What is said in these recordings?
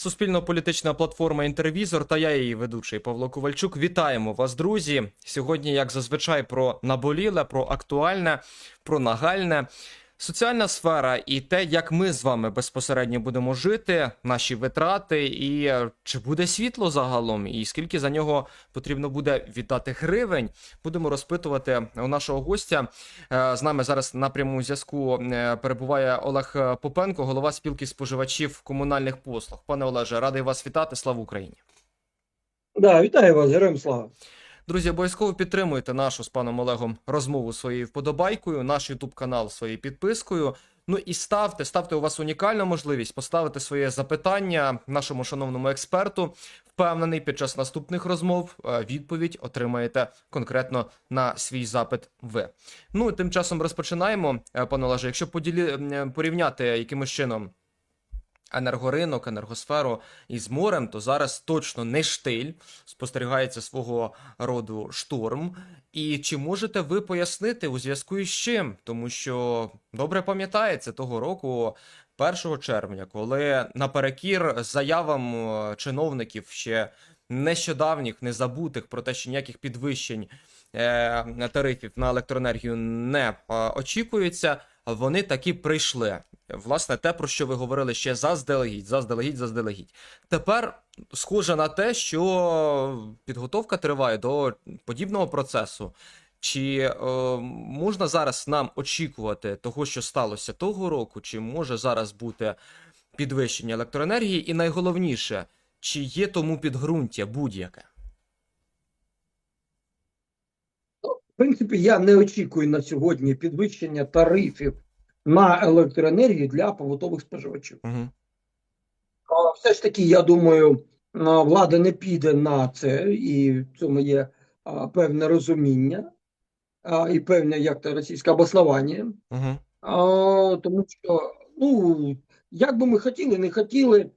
Суспільно-політична платформа Інтервізор та я її ведучий Павло Ковальчук. Вітаємо вас, друзі. Сьогодні, як зазвичай, про наболіле, про актуальне, про нагальне. Соціальна сфера і те, як ми з вами безпосередньо будемо жити, наші витрати, і е, чи буде світло загалом, і скільки за нього потрібно буде віддати гривень, будемо розпитувати у нашого гостя. Е, З нами зараз на прямому зв'язку е, перебуває Олег Попенко, голова спілки споживачів комунальних послуг. Пане Олеже, радий вас вітати. Слава Україні! Да, вітаю вас, героям слава. Друзі, обов'язково підтримуйте нашу з паном Олегом розмову своєю вподобайкою, наш Ютуб канал своєю підпискою. Ну і ставте, ставте у вас унікальну можливість поставити своє запитання нашому шановному експерту. Впевнений, під час наступних розмов е, відповідь отримаєте конкретно на свій запит. Ви ну тим часом розпочинаємо, е, пане Олеже. Якщо поділі е, порівняти якимось чином енергоринок, енергосферу із морем, то зараз точно не штиль, спостерігається свого роду шторм. І чи можете ви пояснити у зв'язку із чим? Тому що добре пам'ятається того року. 1 червня, коли наперекір заявам е, чиновників ще нещодавніх, незабутих про те, що ніяких підвищень е, тарифів на електроенергію не е, очікується, вони таки прийшли. Власне, те, про що ви говорили ще заздалегідь, заздалегідь, заздалегідь. Тепер схоже на те, що підготовка триває до подібного процесу. Чи е, можна зараз нам очікувати того, що сталося того року, чи може зараз бути підвищення електроенергії? І найголовніше, чи є тому підґрунтя будь-яке? В принципі, я не очікую на сьогодні підвищення тарифів на електроенергію для побутових споживачів. Угу. Все ж таки, я думаю, влада не піде на це, і в цьому є певне розуміння і певне як то російське обоснування. Угу. Тому що, ну, як би ми хотіли, не хотіли,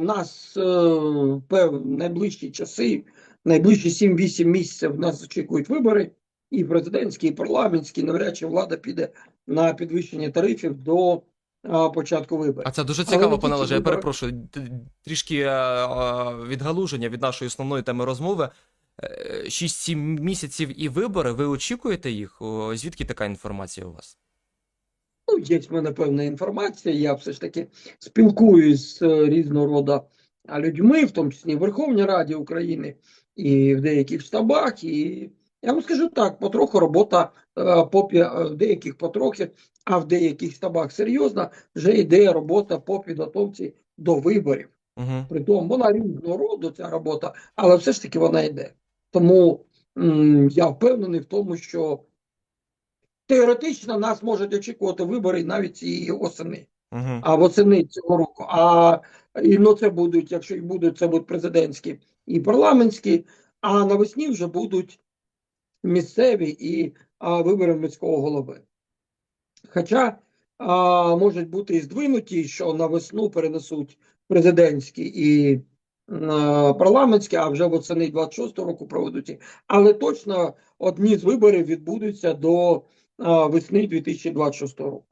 нас е, в пев- найближчі часи, найближчі 7-8 місяців нас очікують вибори, і президентські, і парламентські, навряд чи влада піде на підвищення тарифів до початку виборів. А це дуже цікаво, не пане Олеже. Я перепрошую, трішки е, е, відгалуження від нашої основної теми розмови. Е, 6-7 місяців і вибори. Ви очікуєте їх? Звідки така інформація у вас? Ну, є в мене певна інформація. Я все ж таки спілкуюсь з е, різного роду людьми, в тому числі в Верховній Раді України і в деяких штабах. І я вам скажу так: потроху робота е, по пі- е, в деяких потрохи, а в деяких штабах серйозно вже йде робота по підготовці до виборів. Угу. Притом вона різного роду ця робота, але все ж таки вона йде. Тому м, я впевнений в тому, що теоретично нас можуть очікувати вибори навіть цієї осени, Угу. а восени цього року. А і ну це будуть, якщо і будуть, це будуть президентські і парламентські, а навесні вже будуть місцеві і а, вибори міського голови. Хоча а, можуть бути і здвинуті, що на весну перенесуть президентські і а, парламентські, а вже восени 26-го року проведуть. Але точно одні з виборів відбудуться до а, весни 2026 року.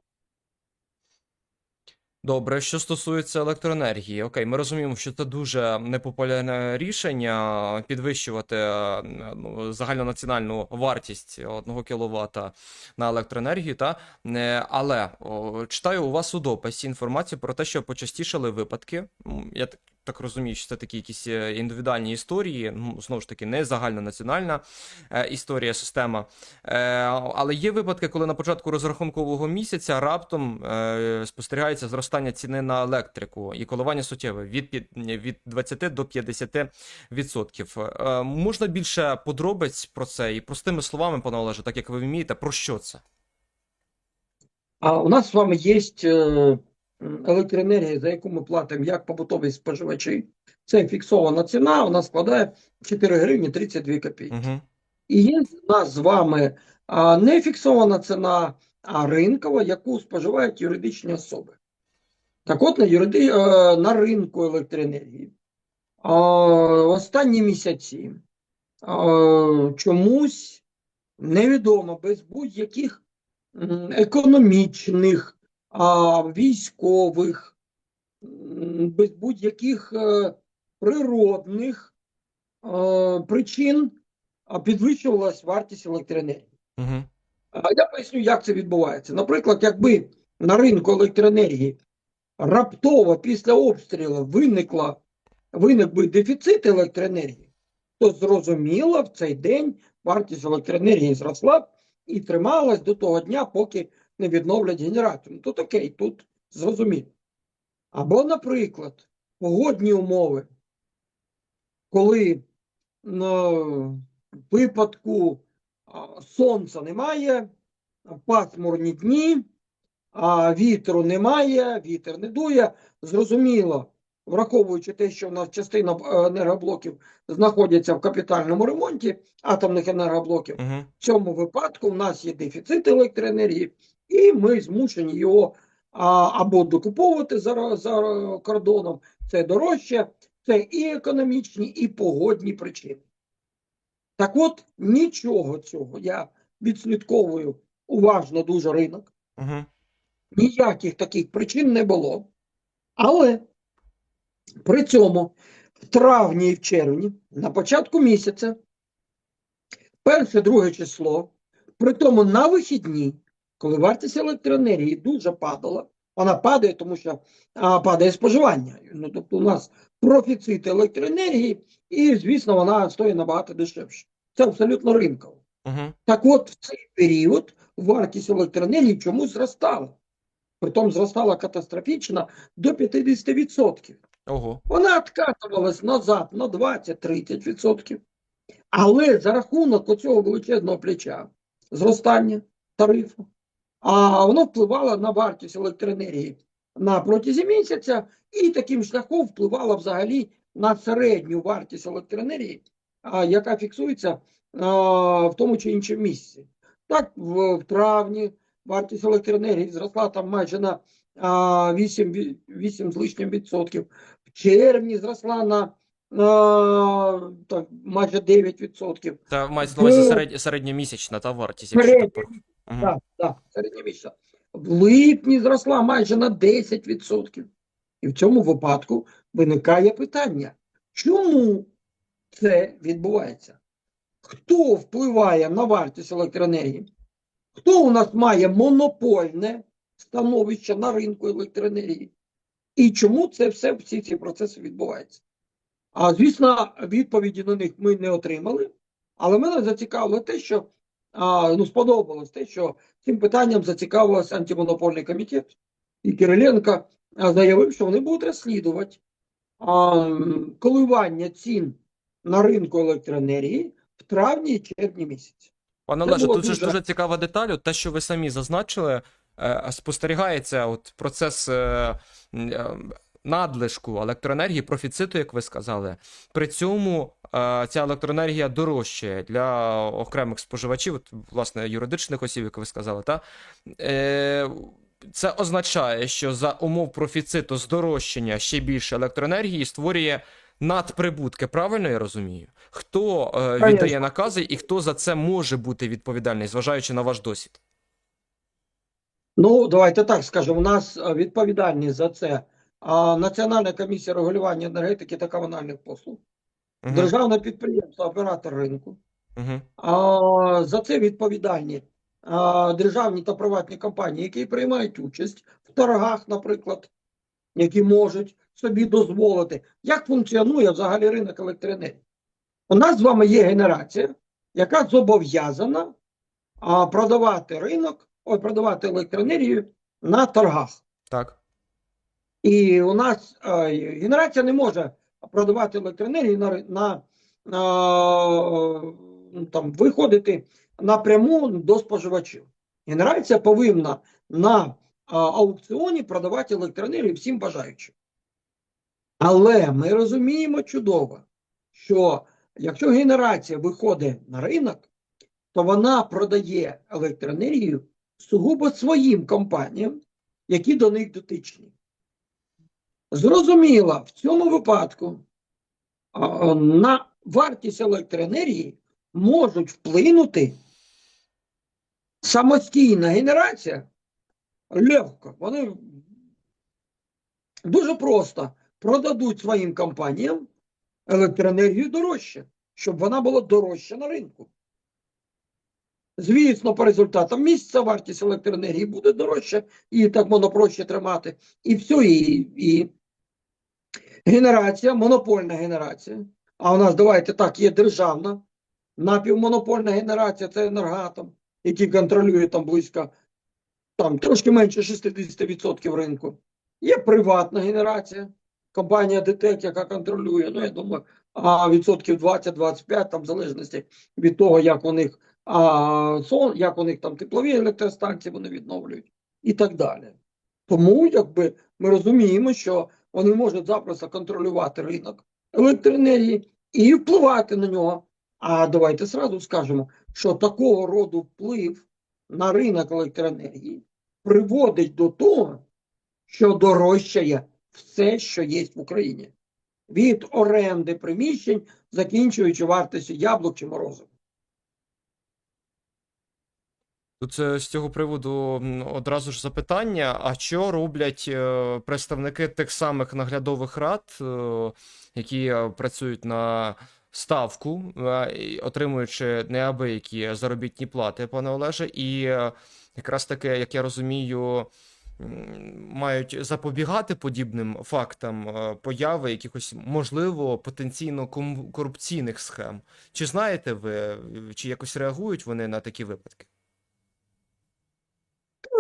Добре, що стосується електроенергії, окей, ми розуміємо, що це дуже непопулярне рішення підвищувати е, ну, загальнонаціональну вартість 1 кВт на електроенергію, та Е, але о, читаю у вас у дописі інформацію про те, що почастішали випадки. Я Я так, розумію, що це такі якісь е, індивідуальні історії, ну знову ж таки, не загальнонаціональна е, історія, система. Е, але є випадки, коли на початку розрахункового місяця раптом спостерігається зростання ціни на електрику і коливання суттєве від, від 20 до 50 відсотків. Е, можна більше подробиць про це і простими словами, пане Олеже, так як ви вмієте, про що це? А у нас з вами є е, електроенергія, за яку ми платимо як побутові споживачі. Це фіксована ціна, вона складає 4 гривні 32 копійки. Угу. І є у нас з вами а, не фіксована ціна, а ринкова, яку споживають юридичні особи. Так от на, юриди... е, на ринку електроенергії а, останні місяці а, чомусь невідомо без будь-яких економічних, а, військових без будь-яких е, природних е, причин а, підвищувалась вартість електроенергії. Угу. А Я поясню, як це відбувається. Наприклад, якби на ринку електроенергії раптово після обстрілу виникла, виник би дефіцит електроенергії, то зрозуміло, в цей день вартість електроенергії зросла і трималась до того дня, поки не відновлять генерацію. Ну, тут окей, тут зрозуміло. Або, наприклад, погодні умови, коли на випадку сонця немає, пасмурні дні, а вітру немає, вітер не дує. Зрозуміло, враховуючи те, що в нас частина е, енергоблоків знаходяться в капітальному ремонті атомних енергоблоків, Угу. в цьому випадку в нас є дефіцит електроенергії, і ми змушені його а, або докуповувати за, за кордоном, це дорожче, це і економічні, і погодні причини. Так от, нічого цього я відслідковую уважно дуже ринок. Угу. Ніяких таких причин не було. Але при цьому в травні і в червні, на початку місяця, перше, друге число, при тому на вихідні, коли вартість електроенергії дуже падала, вона падає, тому що а, падає споживання. Ну, тобто у нас профіцит електроенергії, і, звісно, вона стоїть набагато дешевше. Це абсолютно ринково. Угу. Так от, в цей період вартість електроенергії чомусь зростала. Притом зростала катастрофічно до 50%. Ого. Вона відкатувалась назад на 20-30%. Але за рахунок оцього величезного плеча зростання тарифу, а воно впливало на вартість електроенергії на протязі місяця і таким шляхом впливало взагалі на середню вартість електроенергії, яка фіксується в тому чи іншому місці. Так, в, травні вартість електроенергії зросла там майже на а, 8, ві- 8 з лишнім відсотків. В червні зросла на а, так, майже 9 відсотків. Це мається на увазі Ну, середньомісячна та вартість, Середня. Так, так, середньомісячна. В липні зросла майже на 10%. І в цьому випадку виникає питання, чому це відбувається? Хто впливає на вартість електроенергії? Хто у нас має монопольне становище на ринку електроенергії? І чому це все, всі ці процеси відбуваються? А звісно, відповіді на них ми не отримали, але мене зацікавило те, що а, ну, сподобалось те, що цим питанням зацікавився антимонопольний комітет. І Кириленко заявив, що вони будуть розслідувати а, коливання цін на ринку електроенергії в травні і червні місяці. Пане Олеже, тут же ж дуже- дуже цікава деталь, те, що ви самі зазначили, е, спостерігається от процес е, е, надлишку електроенергії, профіциту, як ви сказали. При цьому е, ця електроенергія дорожчає для окремих споживачів, от, власне, юридичних осіб, як ви сказали, та? Е, це означає, що за умов профіциту здорожчання ще більше електроенергії створює надприбутки. Правильно я розумію? Хто е, віддає накази і хто за це може бути відповідальний, зважаючи на ваш досвід? Ну, давайте так скажемо. У нас е, відповідальність за це Національна комісія регулювання енергетики та комунальних послуг, Угу, державне підприємство, оператор ринку. А, за це відповідальні державні та приватні компанії, які приймають участь в торгах, наприклад, які можуть собі дозволити. Як функціонує взагалі ринок електроенергії? У нас з вами є генерація, яка зобов'язана продавати ринок, ой, продавати електроенергію на торгах. так. І у нас е, генерація не може продавати електроенергію на, на, ну, там, виходити напряму до споживачів. Генерація повинна на а, аукціоні продавати електроенергію всім бажаючим. Але ми розуміємо чудово, що якщо генерація виходить на ринок, то вона продає електроенергію сугубо своїм компаніям, які до них дотичні. Зрозуміло, в цьому випадку на вартість електроенергії можуть вплинути самостійна генерація легко. Вони Дуже просто продадуть своїм компаніям електроенергію дорожче, щоб вона була дорожча на ринку. Звісно, по результатам місяця вартість електроенергії буде дорожча, і так воно проще тримати. І все, і, і генерація, монопольна генерація. А у нас, давайте так, є державна, напівмонопольна генерація, це енергатом, який контролює там близько, там трошки менше 60% ринку. Є приватна генерація, компанія ДТЕК, яка контролює, ну я думаю, а відсотків 20-25, там в залежності від того, як у них а, сон, як у них там теплові електростанції вони відновлюють і так далі. Тому якби ми розуміємо, що вони можуть запросто контролювати ринок електроенергії і впливати на нього. А давайте зразу скажемо, що такого роду вплив на ринок електроенергії приводить до того, що дорожчає все, що є в Україні. Від оренди приміщень, закінчуючи вартістю яблук чи морозив. Тут е, з цього приводу одразу ж запитання: а що роблять е, представники тих самих наглядових рад, е, які е, працюють на ставку, отримуючи неабиякі заробітні плати, пане Олеже, і якраз таки, як я розумію, мають запобігати подібним фактам появи якихось можливо потенційно корупційних схем. Чи знаєте ви, чи якось реагують вони на такі випадки?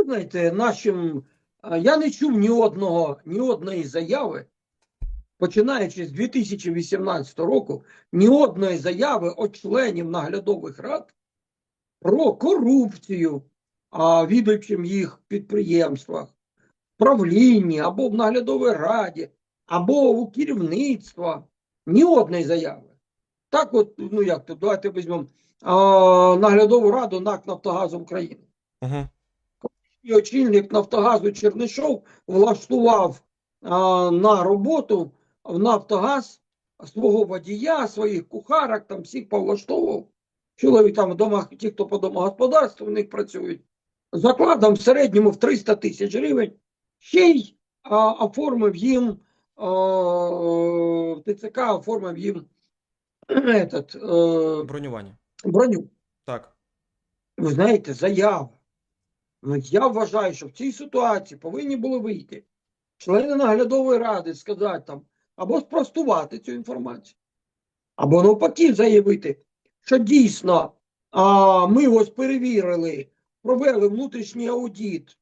Знаєте, нашим я не чув ні одного, ні одної заяви, починаючи з 2018 року, ні одної заяви від членів наглядових рад про корупцію а, відомчим їх підприємствах, правлінні або в наглядовій раді, або у керівництва. Ні одної заяви. Так, от, ну як то, давайте візьмемо наглядову раду НАК Нафтогазу України. Угу. І очільник Нафтогазу Чернишов влаштував а, на роботу в Нафтогаз свого водія, своїх кухарок, там всіх повлаштовував. Чоловік там вдома, ті, хто по домогосподарству в них працюють, закладом в середньому в 300 тисяч гривень. Ще й а, оформив їм а, ТЦК, оформив їм этот, е, Бронювання. броню. Так. Ви знаєте, заява. Ну, я вважаю, що в цій ситуації повинні були вийти члени наглядової ради, сказати там, або спростувати цю інформацію, або навпаки заявити, що дійсно а, ми ось перевірили, провели внутрішній аудит,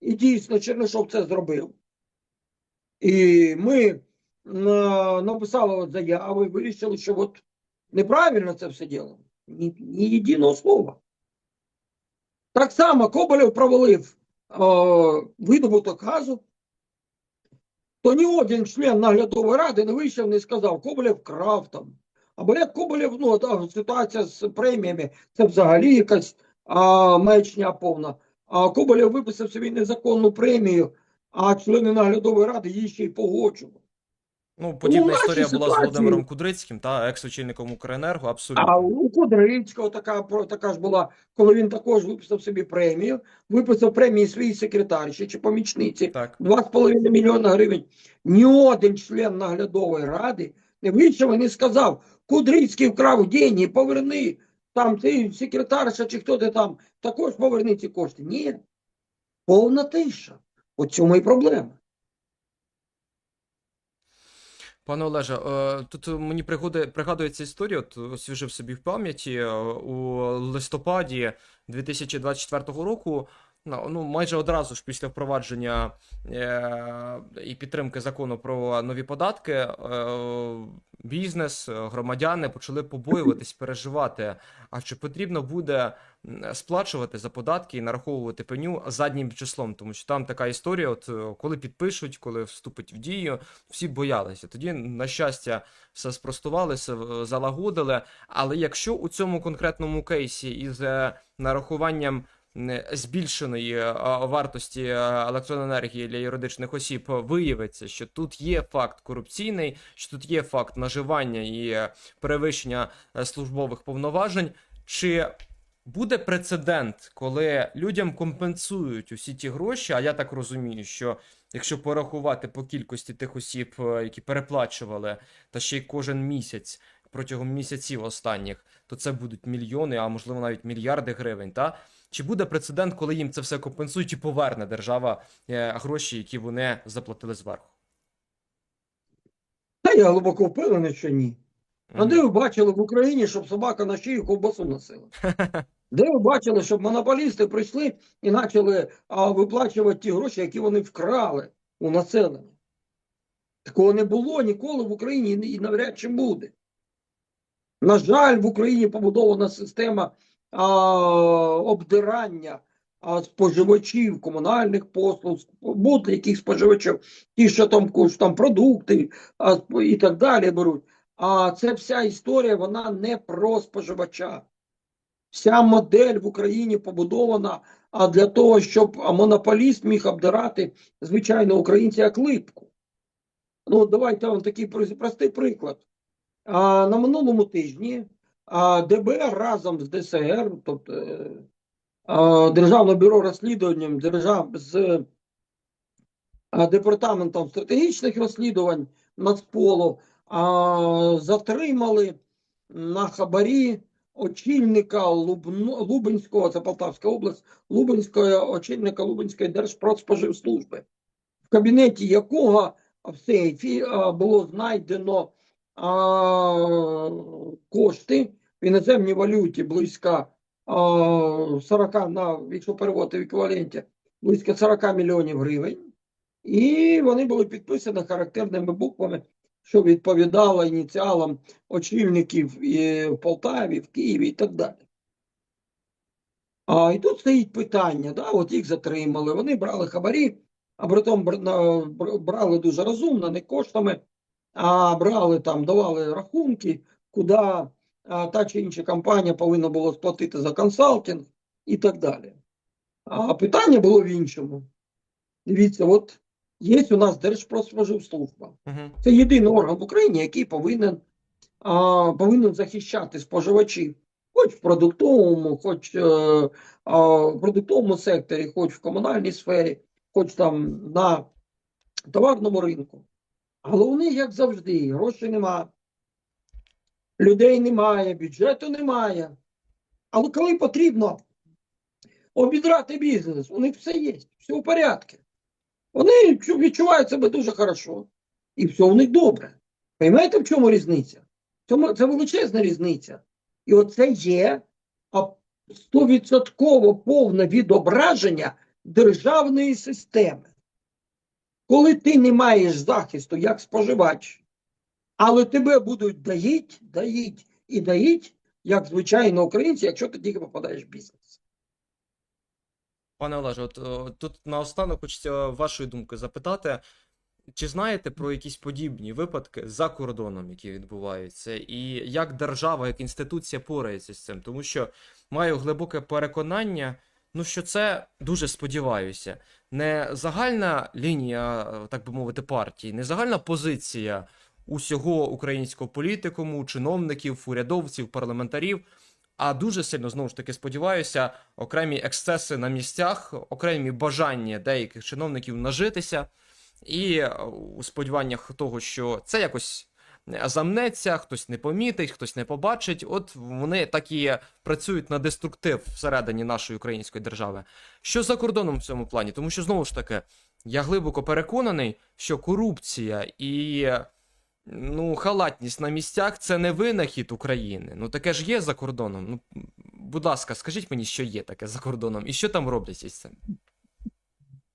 і дійсно Чернишов це зробив. І ми на, написали от заяви, вирішили, що от неправильно це все діло. Ні, ні єдиного слова. Так само Коболєв провалив е, видобуток газу, то ні один член наглядової ради не вийшов, не сказав, Коболєв крав там. Або як Коболєв, ну, та, ситуація з преміями, це взагалі якась а, маячня повна. А Коболєв виписав собі незаконну премію, а члени наглядової ради її ще й погоджували. Ну, подібна історія була з Володимиром Кудрицьким, та екс-очільником Укренерго, А у Кудрицького така, така ж була, коли він також виписав собі премію, виписав премії своїй секретарші чи помічниці, Так. 2,5 мільйона гривень. Ні один член наглядової ради не вийшов і не сказав, Кудрицький вкрав деньги, поверни, там ти секретарша чи хто ти там, також поверни ці кошти. Ні. Повна тиша. От цьому і проблема. Пане Олеже, е, тут мені пригоди, пригадується історія, от освіжив собі в пам'яті е, у листопаді 2024 року. Ну, майже одразу ж після впровадження е, і підтримки закону про нові податки, е, бізнес, е, громадяни почали побоюватись, переживати. А чи потрібно буде сплачувати за податки і нараховувати пеню заднім числом? Тому що там така історія, от е, коли підпишуть, коли вступить в дію, всі боялися. Тоді, на щастя, все е, залагодили. Але якщо у цьому конкретному кейсі із е, нарахуванням збільшеної е, вартості е, електроенергії для юридичних осіб виявиться, що тут є факт корупційний, що тут є факт наживання і перевищення е, службових повноважень, чи буде прецедент, коли людям компенсують усі ті гроші. А я так розумію, що якщо порахувати по кількості тих осіб, які переплачували, та ще й кожен місяць протягом місяців останніх, то це будуть мільйони, а можливо навіть мільярди гривень. Та чи буде прецедент, коли їм це все компенсують і поверне держава е, гроші, які вони заплатили зверху? Та я глибоко впевнений, що ні. А де ви бачили в Україні, щоб собака на шию ковбасу носила? Де ви бачили, щоб монополісти прийшли і почали а, виплачувати ті гроші, які вони вкрали у населення? Такого не було ніколи в Україні і навряд чи буде. На жаль, в Україні побудована система обдирання споживачів комунальних послуг, будь-яких споживачів, ті, що там, там продукти а, і так далі беруть. А це вся історія, вона не про споживача. Вся модель в Україні побудована а для того, щоб монополіст міг обдирати звичайно українця як липку. Ну, давайте вам такий простий приклад. А, на минулому тижні а, ДБР разом з ДСР, тобто Державне бюро розслідувань держав з департаментом стратегічних розслідувань Нацполу затримали на хабарі очільника Лубенського, це Полтавська область, Лубенського очільника Лубенської Держпродспоживслужби, в кабінеті якого в сейфі було знайдено кошти в іноземній валюті близько 40, на, якщо переводити в еквіваленті, близько 40 мільйонів гривень. І вони були підписані характерними буквами, що відповідало ініціалам очільників і в Полтаві, в Києві і так далі. А і тут стоїть питання: да, от їх затримали, вони брали хабарі, а притом брали дуже розумно, не коштами, а брали там, давали рахунки, куди та чи інша компанія повинна була сплатити за консалтинг і так далі. А питання було в іншому. Дивіться, от є у нас Держпродспоживслужба. Це єдиний орган в Україні, який повинен, а, повинен захищати споживачів, хоч в продуктовому, хоч е, а, в продуктовому секторі, хоч в комунальній сфері, хоч там на товарному ринку. Головне, як завжди, грошей нема, людей немає, бюджету немає. Але коли потрібно обідрати бізнес, у них все є, все в порядку. Вони відчувають себе дуже хорошо. І все у них добре. Поймаєте, в чому різниця? Це величезна різниця. І оце є стовідсотково повне відображення державної системи. Коли ти не маєш захисту як споживач, але тебе будуть доїть, доїть і доїть, як звичайно українці, якщо ти тільки попадаєш в бізнес. Пане Олеже, от о, тут наостанок хочеться вашої думки запитати. Чи знаєте про якісь подібні випадки за кордоном, які відбуваються, і як держава, як інституція порається з цим? Тому що маю глибоке переконання, ну що це дуже сподіваюся, не загальна лінія, так би мовити, партії, не загальна позиція усього українського політикуму, чиновників, урядовців, парламентарів. А дуже сильно знову ж таки сподіваюся, окремі ексцеси на місцях, окремі бажання деяких чиновників нажитися, і е, у сподіваннях того, що це якось е, замнеться, хтось не помітить, хтось не побачить. От вони так і працюють на деструктив всередині нашої української держави. Що за кордоном в цьому плані? Тому що знову ж таки, я глибоко переконаний, що корупція і ну, халатність на місцях це не винахід України. Ну таке ж є за кордоном. Ну, будь ласка, скажіть мені, що є таке за кордоном, і що там роблять із цим?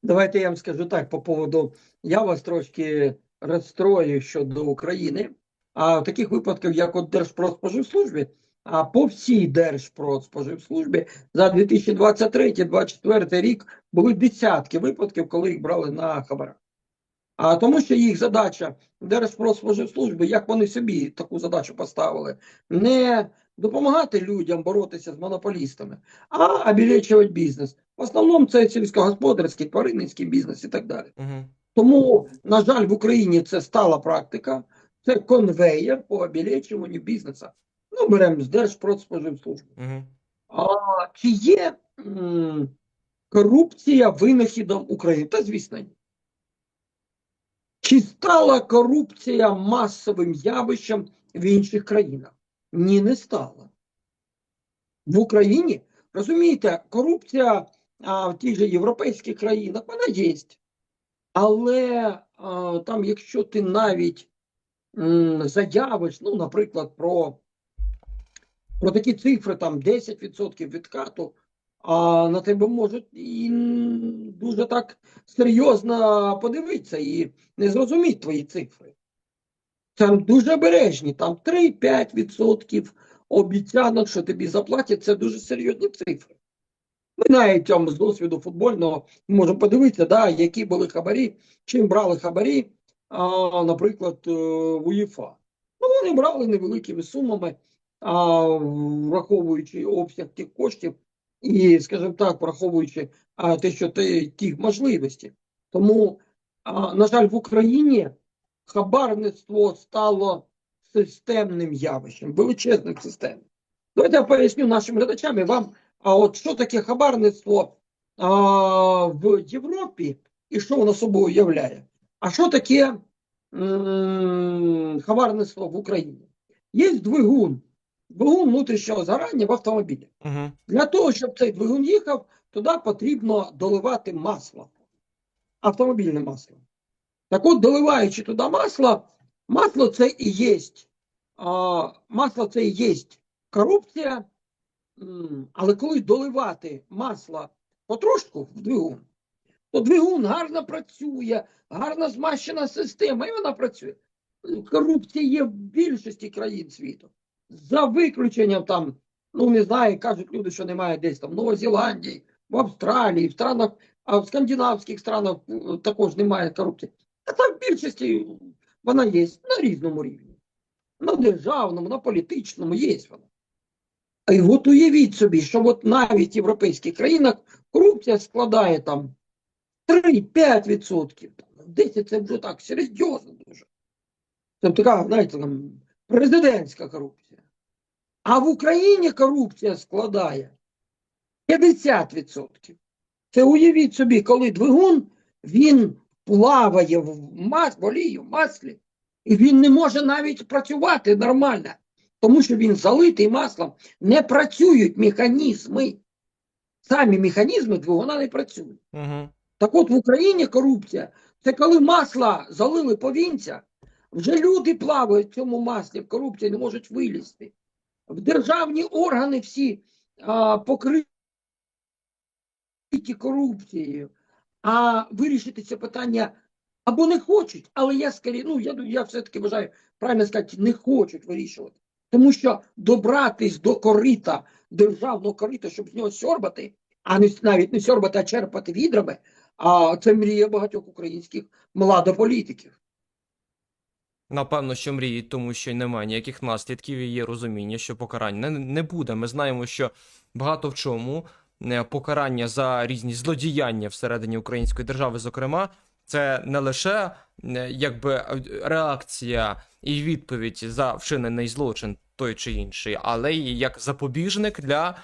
Давайте я вам скажу так по поводу. Я вас трошки розстрою щодо України. А в таких випадках, як от Держпродспоживслужбі, а по всій Держпродспоживслужбі за 2023-2024 рік були десятки випадків, коли їх брали на хабарах. А тому що їх задача Держпродспоживслужби, як вони собі таку задачу поставили, не допомагати людям боротися з монополістами, а обілечувати бізнес. В основному це сільськогосподарський, тваринницький бізнес і так далі. Угу. Тому, на жаль, в Україні це стала практика, це конвеєр по обілечуванню бізнесу. Ну, беремо з Держпродспоживслужби. Угу. А, чи є м, корупція винахідом України? Та звісно, ні. Чи стала корупція масовим явищем в інших країнах? Ні, не стала. В Україні, розумієте, корупція а, в тих же європейських країнах, вона є. Але а, там, якщо ти навіть м, заявиш, ну, наприклад, про, про такі цифри, там 10% відкату, а на тебе можуть і дуже так серйозно подивитися і не зрозуміти твої цифри. Там дуже обережні, там 3-5% обіцянок, що тобі заплатять, це дуже серйозні цифри. Ми навіть там, з досвіду футбольного можемо подивитися, да, які були хабарі, чим брали хабарі, а, наприклад, е, в УЄФА. Ну, вони брали невеликими сумами, а, враховуючи обсяг тих коштів і, скажімо так, враховуючи а, те, що те, ті можливості. Тому, а, на жаль, в Україні хабарництво стало системним явищем, величезним системним. Давайте я поясню нашим глядачам і вам, а от що таке хабарництво а, в Європі і що воно собою являє. А що таке м, хабарництво в Україні? Є двигун, двигун внутрішнього згорання в автомобілі. Угу. Для того, щоб цей двигун їхав, туди потрібно доливати масло, автомобільне масло. Так от, доливаючи туди масло, масло це і є, а, масло це і є корупція, але коли доливати масло потрошку в двигун, то двигун гарно працює, гарно змащена система, і вона працює. Корупція є в більшості країн світу. За виключенням там, ну не знаю, кажуть люди, що немає десь там в Новозеландії, в Австралії, в странах, а в скандинавських странах також немає корупції. А там в більшості вона є на різному рівні. На державному, на політичному є вона. Й от уявіть собі, що от навіть в європейських країнах корупція складає там 3-5%. 10 це вже так серйозно дуже. Це така, знаєте, там, президентська корупція. А в Україні корупція складає 50%. Це уявіть собі, коли двигун він плаває в мас, в олії, в маслі, і він не може навіть працювати нормально, тому що він залитий маслом, не працюють механізми. Самі механізми двигуна не працюють. Угу. Так от в Україні корупція це коли масла залили повінця, вже люди плавають в цьому маслі, в корупції не можуть вилізти. В державні органи всі а, покриті корупцією, а вирішити це питання або не хочуть, але я скорі, ну я, я все-таки вважаю, правильно сказати, не хочуть вирішувати. Тому що добратись до корита, державного корита, щоб з нього сьорбати, а не навіть не сьорбати, а черпати відрами, а це мрія багатьох українських младополітиків. Напевно, що мріють, тому що немає ніяких наслідків і є розуміння, що покарань не, не буде. Ми знаємо, що багато в чому е, покарання за різні злодіяння всередині української держави, зокрема, це не лише е, якби е, реакція і відповідь за вчинений злочин той чи інший, але й як запобіжник для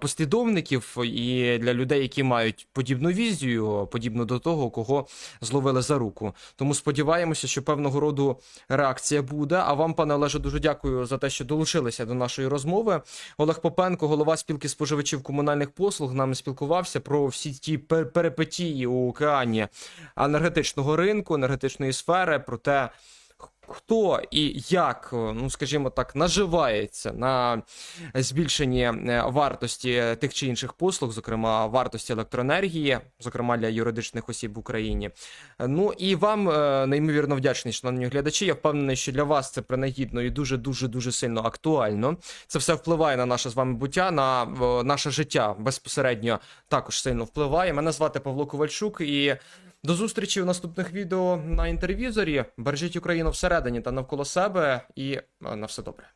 послідовників і для людей, які мають подібну візію, подібну до того, кого зловили за руку. Тому сподіваємося, що певного роду реакція буде. А вам, пане Олеже, дуже дякую за те, що долучилися до нашої розмови. Олег Попенко, голова спілки споживачів комунальних послуг, з нами спілкувався про всі ті пер- перипетії у океані енергетичного ринку, енергетичної сфери, про те. Хто і як, ну скажімо так, наживається на збільшенні е, вартості тих чи інших послуг, зокрема вартості електроенергії, зокрема для юридичних осіб в Україні. Ну і вам е, неймовірно вдячний, шановні глядачі. Я впевнений, що для вас це принагідно і дуже дуже дуже сильно актуально. Це все впливає на наше з вами буття, на е, наше життя безпосередньо також сильно впливає. Мене звати Павло Ковальчук і. До зустрічі в наступних відео на інтервізорі. Бережіть Україну всередині та навколо себе, і е, на все добре.